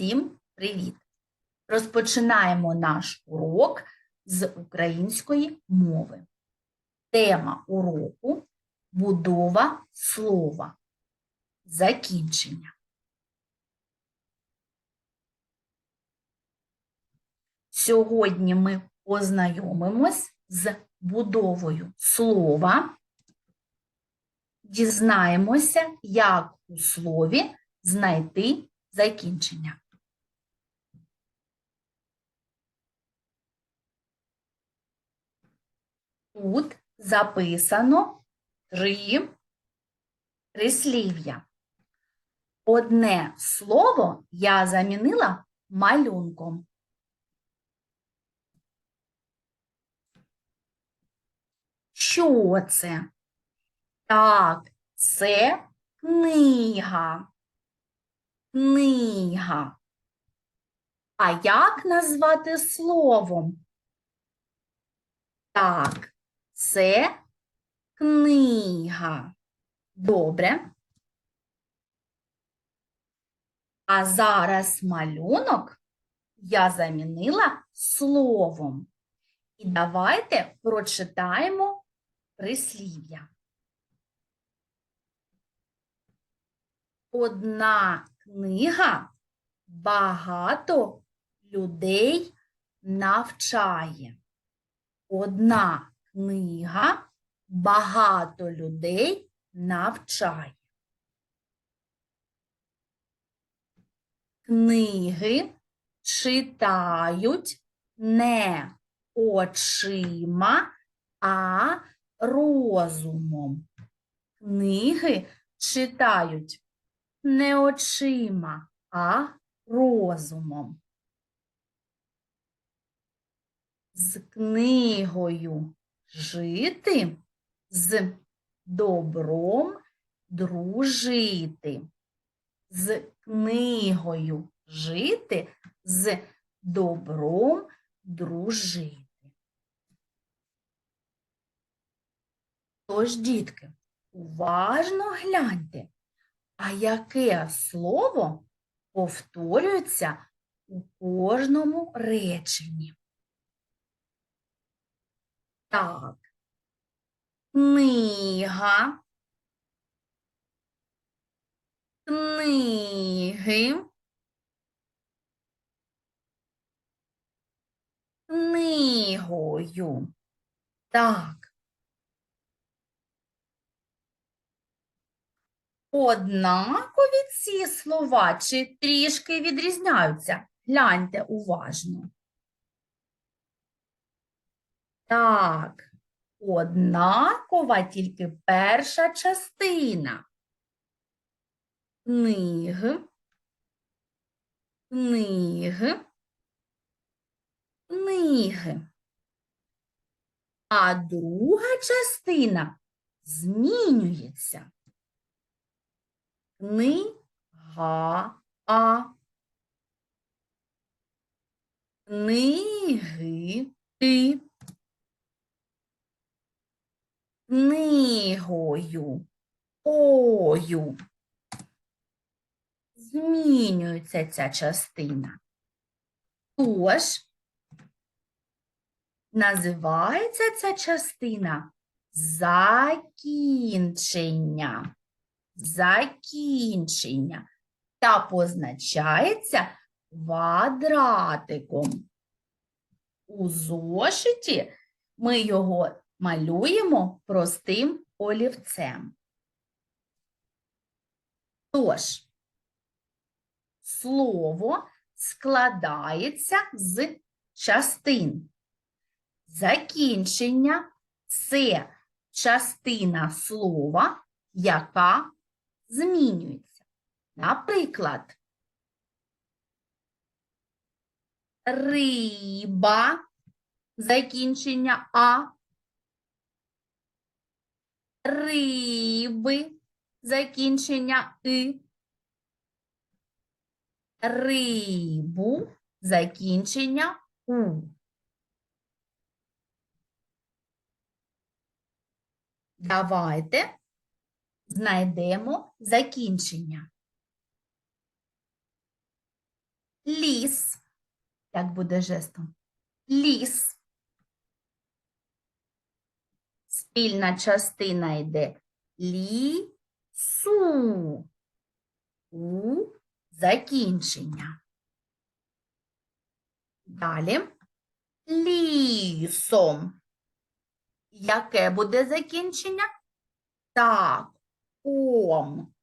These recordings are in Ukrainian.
Всім привіт! Розпочинаємо наш урок з української мови. Тема уроку будова слова. Закінчення. Сьогодні ми познайомимось з будовою слова, дізнаємося, як у слові знайти закінчення. Тут записано три прислів'я. Одне слово я замінила малюнком. Що це? Так, це книга. Книга. А як назвати словом? Так, це книга. Добре. А зараз малюнок я замінила словом. І давайте прочитаємо прислів'я. Одна книга багато людей навчає. Одна книга багато людей навчає. Книги читають не очима, а розумом. Книги читають не очима, а розумом. З книгою жити, з добром дружити. З книгою жити, з добром дружити. Тож, дітки, уважно гляньте, а яке слово повторюється у кожному реченні? Так, книга, книги, книгою. Так. Однакові ці слова чи трішки відрізняються? Гляньте уважно. Так, однакова тільки перша частина. Книг, книг, книги. А друга частина змінюється. Книга, книги, ти. Книгою, ою. Змінюється ця частина. Тож, називається ця частина закінчення. Закінчення. Та позначається квадратиком. У зошиті ми його малюємо простим олівцем. Тож, слово складається з частин. Закінчення це частина слова, яка змінюється. Наприклад, риба, закінчення А, риби, закінчення И, рибу, закінчення У. Давайте знайдемо закінчення. Ліс. Як буде жестом? Ліс. Спільна частина йде лісу. У закінчення. Далі лісом. Яке буде закінчення? Так, ом.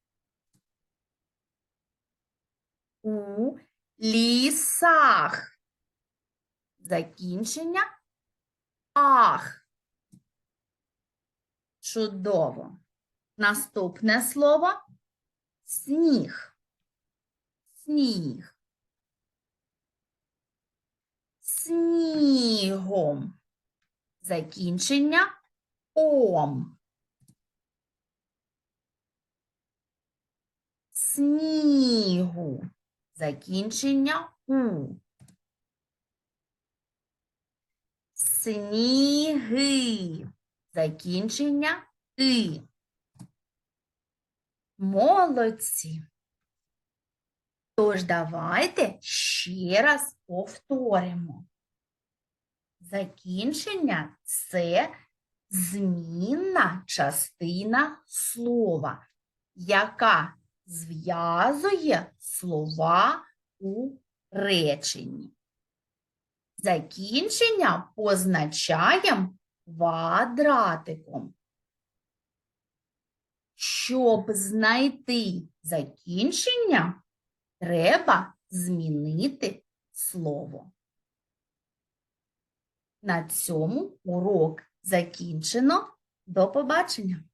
У лісах. Закінчення ах. Чудово. Наступне слово сніг. Сніг. Снігом. Закінчення ом. Снігу. Закінчення у. Сніги. Закінчення и. Молодці. Тож давайте ще раз повторимо. Закінчення це змінна частина слова, яка зв'язує слова у реченні. Закінчення позначаємо квадратиком. Щоб знайти закінчення, треба змінити слово. На цьому урок закінчено. До побачення!